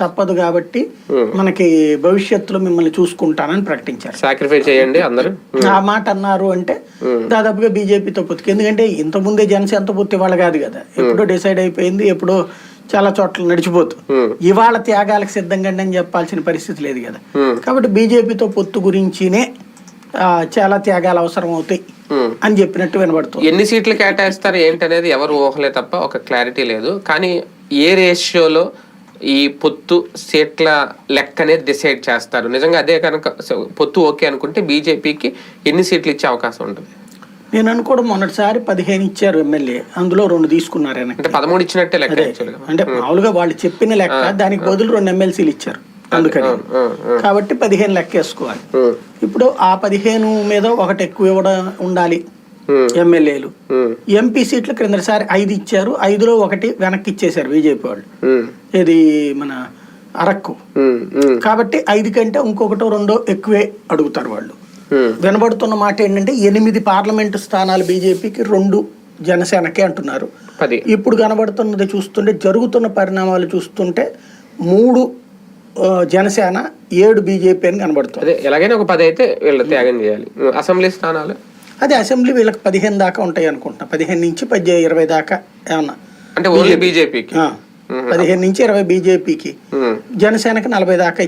తప్పదు కాబట్టి మనకి భవిష్యత్తులో మిమ్మల్ని చూసుకుంటానని ప్రకటించారు. సాక్రిఫై చేయండి అందరూ. ఆ మాట అన్నారు అంటే దాదాపుగా బీజేపీతో పొత్తుకు. ఎందుకంటే ఇంతకుముందే జనసేనతో పొత్తు ఇవాళ కాదు కదా. ఎప్పుడో డిసైడ్ అయిపోయింది ఎప్పుడో చాలా చోట్ల నడిచిపోతూ. Hmm. ఇవాళ త్యాగాలకు సిద్ధంగా అని చెప్పాల్సిన పరిస్థితి లేదు కదా. కాబట్టి బీజేపీతో పొత్తు గురించినే చాలా త్యాగాలు అవసరం అవుతాయి. అని చెప్పినట్టు వినబడుతుంది. ఎన్ని సీట్లు కేటాయిస్తారు ఏంటనేది ఎవరు ఊహలే తప్ప ఒక క్లారిటీ లేదు. కానీ ఏ రేషియోలో ఈ పొత్తు సీట్ల లెక్క అనేది డిసైడ్ చేస్తారు. నిజంగా అదే కనుక పొత్తు ఓకే అనుకుంటే బీజేపీకి ఎన్ని సీట్లు ఇచ్చే అవకాశం ఉంటుంది? నేను అనుకోవడం మొన్నటిసారి పదిహేను ఇచ్చారు ఎమ్మెల్యే. అందులో రెండు తీసుకున్నారు అంటే పదమూడు ఇచ్చినట్టే లెక్క అంటే మామూలుగా వాళ్ళు చెప్పిన లెక్క దానికి బదులు రెండు ఎమ్మెల్సీలు ఇచ్చారు. అందుకని. కాబట్టి పదిహేను లెక్క వేసుకోవాలి. ఇప్పుడు ఆ పదిహేను మీద ఒకటి ఎక్కువ ఇవ్వడం ఉండాలి. ఎమ్మెల్యేలు ఎంపీ సీట్లు క్రిందసారి ఐదు ఇచ్చారు. ఐదులో ఒకటి వెనక్కి ఇచ్చేశారు బీజేపీ వాళ్ళు ఇది మన అరక్కు కాబట్టి ఐదు కంటే ఇంకొకటో రెండో ఎక్కువే అడుగుతారు వాళ్ళు. వినబడుతున్న మాట ఏంటంటే ఎనిమిది పార్లమెంటు స్థానాలు బీజేపీకి రెండు జనసేనకే అంటున్నారు. ఇప్పుడు కనబడుతున్నది చూస్తుంటే జరుగుతున్న పరిణామాలు చూస్తుంటే మూడు జనసేన ఏడు బీజేపీ అని కనబడుతుంది. ఎలాగైనా ఒక పది అయితే వీళ్ళు త్యాగం చేయాలి. అసెంబ్లీ స్థానాలు? అదే అసెంబ్లీ వీళ్ళకి పదిహేను దాకా ఉంటాయి అనుకుంటున్నా పదిహేను నుంచి పద్దె ఇరవై దాకా ఏమన్నా. అంటే ఓన్లీ బీజేపీకి. పదిహేను నుంచి ఇరవై బీజేపీకి. జనసేనకి నలభై దాకా